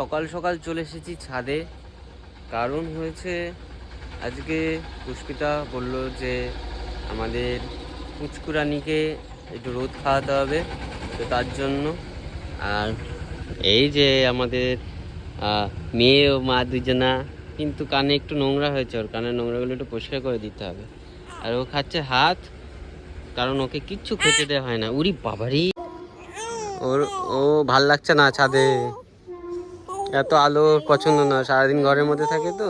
সকাল সকাল চলে এসেছি ছাদে। কারণ হয়েছে, আজকে পুষ্পিতা বলল যে আমাদের পুচকুরানিকে একটু রোদ খাওয়াতে হবে, তো তার জন্য। আর এই যে আমাদের মেয়ে ও মা দুজনা, কিন্তু কানে একটু নোংরা হয়েছে, ওর কানের নোংরাগুলো একটু পরিষ্কার করে দিতে হবে। আর ও খাচ্ছে হাত, কারণ ওকে কিচ্ছু খেতে দেওয়া হয় না। উরি বাবারি! ওর, ও ভালো লাগছে না ছাদে। এত আলো পছন্দ না সারাদিন ঘরের মধ্যে থাকে তো।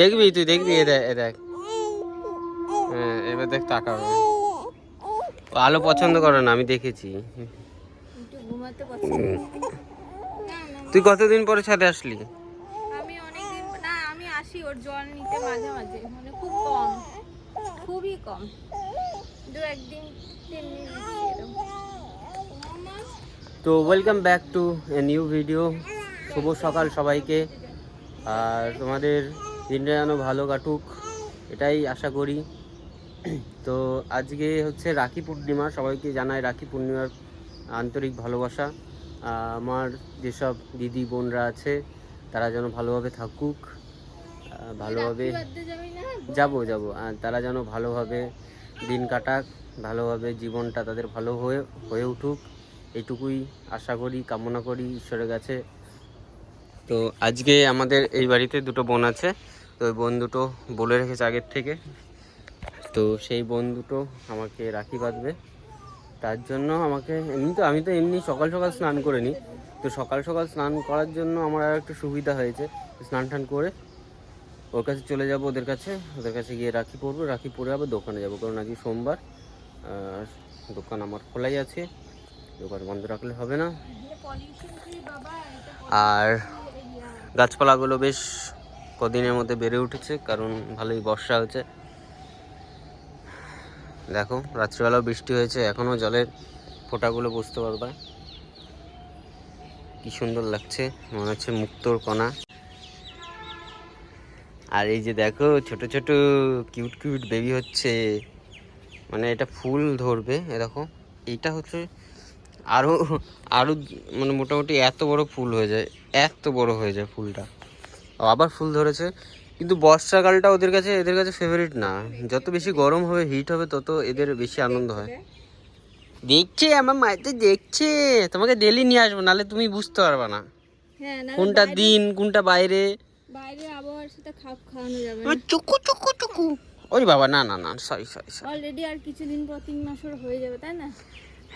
দেখবি তুই দেখবি এ দেখ হ্যাঁ এবার দেখ তাকাবে। আলো পছন্দ করে না আমি দেখেছি। তুই কতদিন পরে ছাদে আসলি? আমি অনেকদিন না আমি আসি ওর জল নিতে মাঝে মাঝে মানে খুব কম। খুবই কম। দু একদিন তিন দিন। তো welcome back to a new video শুভ সকাল সবাইকে। আর তোমাদের দিনটা যেন ভালো কাটুক, এটাই আশা করি। তো আজকে হচ্ছে রাখি পূর্ণিমা, সবাইকে জানাই রাখি পূর্ণিমার আন্তরিক ভালোবাসা। আমার যেসব দিদি বোনরা আছে, তারা যেন ভালোভাবে থাকুক। ভালোভাবে যাব, যাবি। তারা যেন ভালোভাবে দিন কাটাক, ভালোভাবে জীবনটা তাদের ভালো হয়ে হয়ে উঠুক। এইটুকুই আশা করি, কামনা করি, ঈশ্বরের কাছে। তো আজকে আমাদের এই বাড়িতে দুটো বোন আছে। তো ওই বোন দুটো বলে রেখেছে আগের থেকে। তো সেই বোন দুটো আমাকে রাখি বাঁধবে। তার জন্য আমাকে এমনি তো, আমি তো এমনি সকাল সকাল স্নান করে নিই। তো সকাল সকাল স্নান করার জন্য আমার আর একটু সুবিধা হয়েছে। স্নান টান করে ওর কাছে চলে যাব ওদের কাছে। ওদের কাছে গিয়ে রাখি পরবো, রাখি পরে আবার দোকানে যাব। কারণ আজকে সোমবার দোকান আমার খোলাই আছে। দোকান বন্ধ রাখলে হবে না। এটা আর গাছপালাগুলো বেশ কদিনের মধ্যে বেড়ে উঠেছে, কারণ ভালোই বর্ষা হয়েছে। দেখো, রাত্রিবেলাও বৃষ্টি হয়েছে, এখনও জলের ফোঁটাগুলো বুঝতে পারবে। কি সুন্দর লাগছে, মনে হচ্ছে মুক্তোর কণা। আর এই যে দেখো, ছোট ছোট কিউট কিউট বেবি হচ্ছে। মানে এটা ফুল ধরবে, এ দেখো। এইটা হচ্ছে আরও আরও মানে মোটামুটি এত বড় ফুল হয়ে যায় এত বড় হয়ে যায় ফুলটা। আবার ফুল ধরেছে কিন্তু বর্ষাকালটা ওদের কাছে এদের কাছে ফেভারিট না। যত বেশি গরম হবে হিট হবে তত এদের বেশি আনন্দ হয়। দেখছে আমার মাইতে দেখছে। তোমাকে ডেলি নিয়ে আসব নাহলে তুমি বুঝতে পারবে না। হ্যাঁ কোনটা দিন কোনটা বাইরে। বাইরে আবহাওয়ার সাথে খাপ খাওয়ানো যাবে না। আমার চুকু চুকু চুকু। ওরে বাবা না না না সরি সরি সরি অলরেডি আর কিছুদিন পর তিন মাসের হয়ে যাবে তাই না?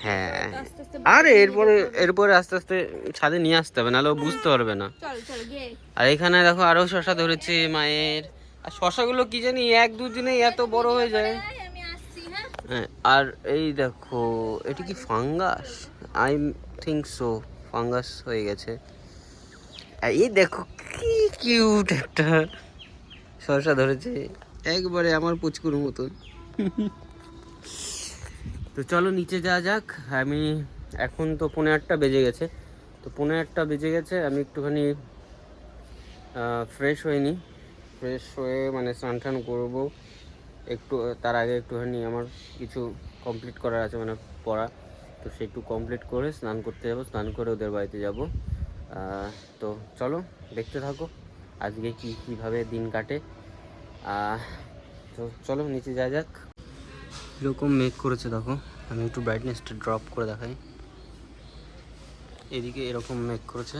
হ্যাঁ। আর এরপরে এরপরে আস্তে আস্তে ছাদে নিয়ে আসতে হবে নাহলে ও বুঝতে পারবে না। আর এখানে দেখো আরও শশা ধরেছে মায়ের। আর শশাগুলো কি জানি এক দুদিনে এত বড় হয়ে যায়। হ্যাঁ। হ্যাঁ, আর এই দেখো এটি কি fungus? I think so fungus হয়ে গেছে। এই দেখো কি কিউট একটা শসা ধরেছে। একবারে আমার পুচকুর মতন। তো চলো নিচে যাওয়া যাক। আমি এখন তো পনেরো আটটা বেজে গেছে। তো পনেরো আটটা বেজে গেছে, আমি একটুখানি ফ্রেশ হয়নি ফ্রেশ হয়ে মানে স্নান টান করব। একটু, তার আগে একটুখানি আমার কিছু কমপ্লিট করার আছে মানে পড়া। তো সেটু কমপ্লিট করে স্নান করতে যাব, স্নান করে ওদের বাড়িতে যাব। তো চলো, দেখতে থাকো আজকে কি, কীভাবে দিন কাটে। তো চলো নিচে যা যাক। এরকম মেক করেছে দেখো। আমি একটু ব্রাইটনেসটা ড্রপ করে দেখাই। এদিকে এরকম মেক করেছে।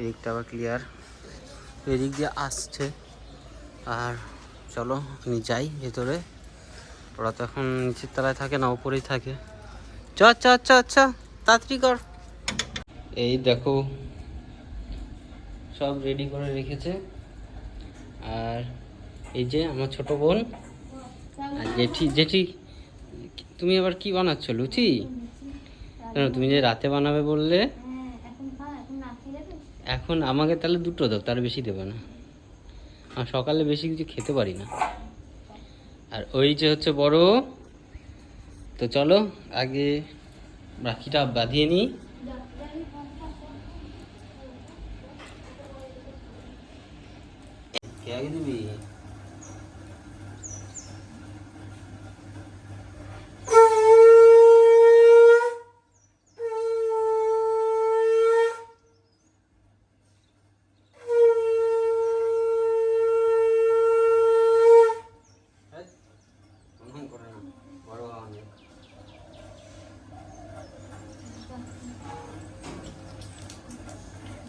এদিকটা আবার ক্লিয়ার এদিক দিয়ে আসছে। আর চলো, আমি যাই ভেতরে। ওরা তো এখন নিচের তলায় থাকে না, ওপরেই থাকে। চ চ চ চ, তাড়াতাড়ি কর। এই দেখো, সব রেডি করে রেখেছে। আর এই যে আমার ছোট বোন আর জেঠি জেঠি, তুমি আবার কি বানাচ্ছ, লুচি? কেন, তুমি যে রাতে বানাবে বললে? এখন আমাকে তাহলে দুটো দাও, তার বেশি দেবে না। আর সকালে বেশি কিছু খেতে পারি না। আর ওই যে হচ্ছে বড়, তো চলো আগে রাখিটা বাঁধিয়ে নিই। আগে দিবি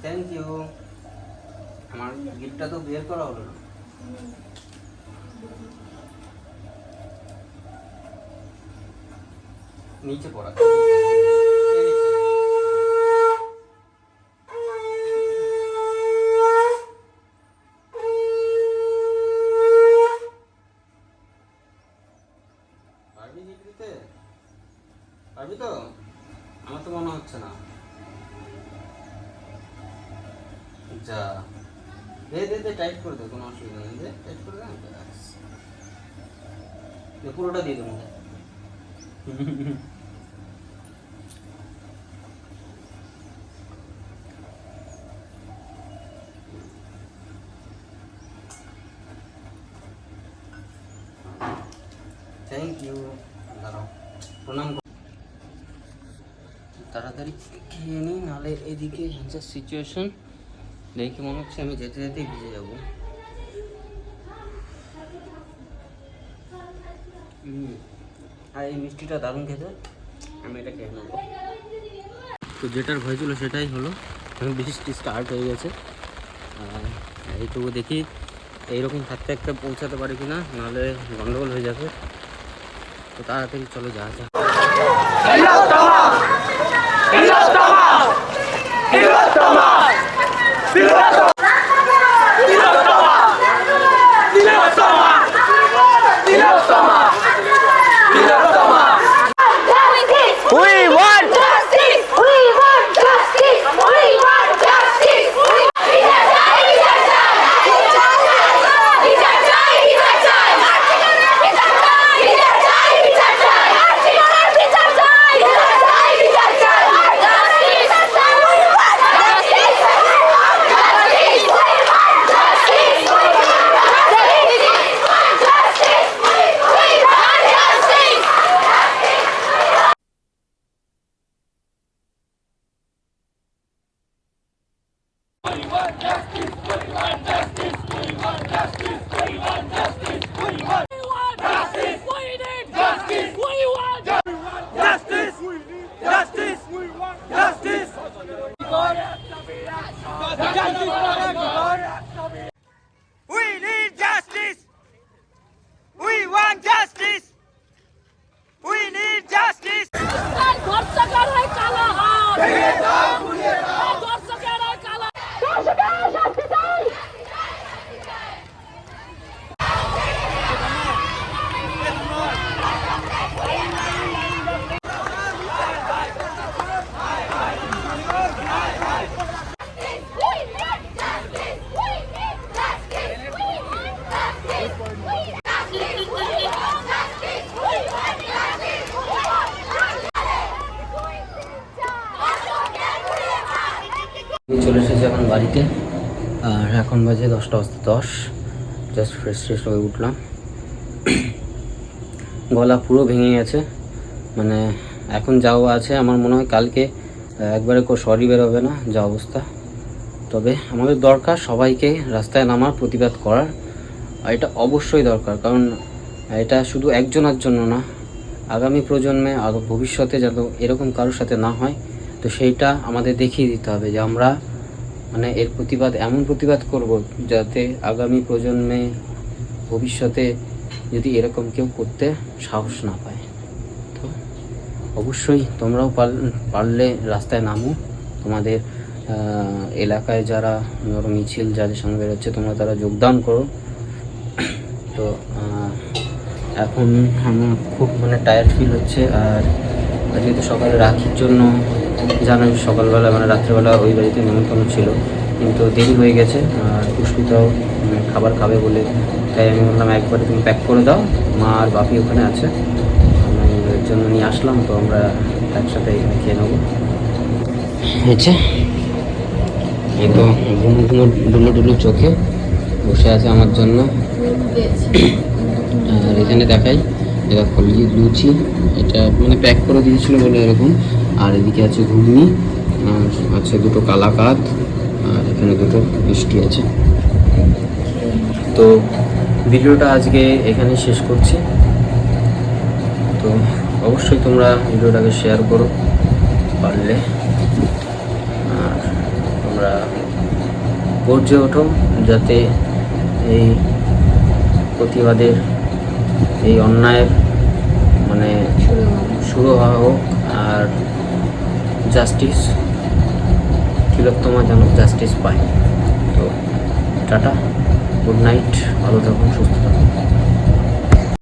থ্যাংক ইউ আমার তো বের করা হলো না। নিচে পড়া। পারবি তো? আমার তো মনে হচ্ছে না। যা। দে দে টাইট করে কোনো অসুবিধা নেই। পুরোটা দিয়ে দেবো। ইউ প্রণাম তাড়াতাড়ি খেয়ে নিই নাহলে এদিকে যা সিচুয়েশন দেখে মনে হচ্ছে আমি যেতে যেতে ভিজে যাব? আর এই মিষ্টিটা দারুণ খেতে, আমি এটা খেয়ে নেব। তো যেটার ভয় ছিল সেটাই হলো, বৃষ্টি স্টার্ট হয়ে গেছে। এইটুকু দেখি, এইরকম থাকতে থাকতে পৌঁছাতে পারি কিনা, নাহলে গন্ডগোল হয়ে যাবে। তো তাড়াতাড়ি চলো যাওয়া যাক। ¡Pilato! চলে এসেছি এখন বাড়িতে। আর এখন বাজে দশটা বাজতে দশ। জাস্ট ফ্রেশ ফ্রেশ হয়ে উঠলাম। গলা পুরো ভেঙে গেছে। মানে এখন যাওয়া আছে, আমার মনে হয় কালকে একবারে একবারে সরি বেরোবে না, যা অবস্থা। তবে আমাদের দরকার সবাইকে রাস্তায় নামার প্রতিবাদ করার। আর এটা অবশ্যই দরকার, কারণ এটা শুধু একজনের জন্য না। আগামী প্রজন্মে ভবিষ্যতে যাতে এরকম কারোর সাথে না হয়, তো সেইটা আমাদের দেখিয়ে দিতে হবে যে আমরা মানে এর প্রতিবাদ, এমন প্রতিবাদ করব যাতে আগামী প্রজন্মে ভবিষ্যতে যদি এরকম কেউ করতে সাহস না পায়। তো অবশ্যই তোমরাও পার- পারলে রাস্তায় নামো। তোমাদের এলাকায় যারা ধরো মিছিল, যাদের সঙ্গে বেরোচ্ছে, তোমরা তারা যোগদান করো। তো এখন আমার খুব মানে টায়ার্ড ফিল হচ্ছে। আর যেহেতু সকালে রাখির জন্য জানোই সকালবেলা মানে রাত্রেবেলা ওই বাড়িতে নিমন্ত্রণ ছিল। কিন্তু দেরি হয়ে গেছে আর পুষ্পিতাও উম, খাবার খাবে বলে। তাই আমি বললাম একবারে তুমি প্যাক করে দাও মা আর বাপি ওখানে আছে। আমি এর জন্য নিয়ে আসলাম তো আমরা একসাথে এখানে খেয়ে নেব। হয়েছে এই তো ঘুম ঘুমো ডুলো ডুলো চোখে বসে আছে আমার জন্য। আর এখানে দেখাই এটা ফলি লুচি এটা মানে প্যাক করে দিয়েছিল বলে এরকম। আর এদিকে আছে ঘুগনি আর আছে দুটো কালাকাত আর এখানে দুটো মিষ্টি আছে। তো ভিডিওটা আজকে এখানে শেষ করছি। তো অবশ্যই তোমরা ভিডিওটাকে শেয়ার করো পারলে। আর তোমরা গর্জে ওঠো যাতে এই প্রতিবাদের এই অন্যায়ের মানে শুরু হওয়া হোক আর জাস্টিস তিলোত্তমা যেন জাস্টিস পায়। তো টাটা গুড নাইট ভালো থাকুন সুস্থ থাকুন।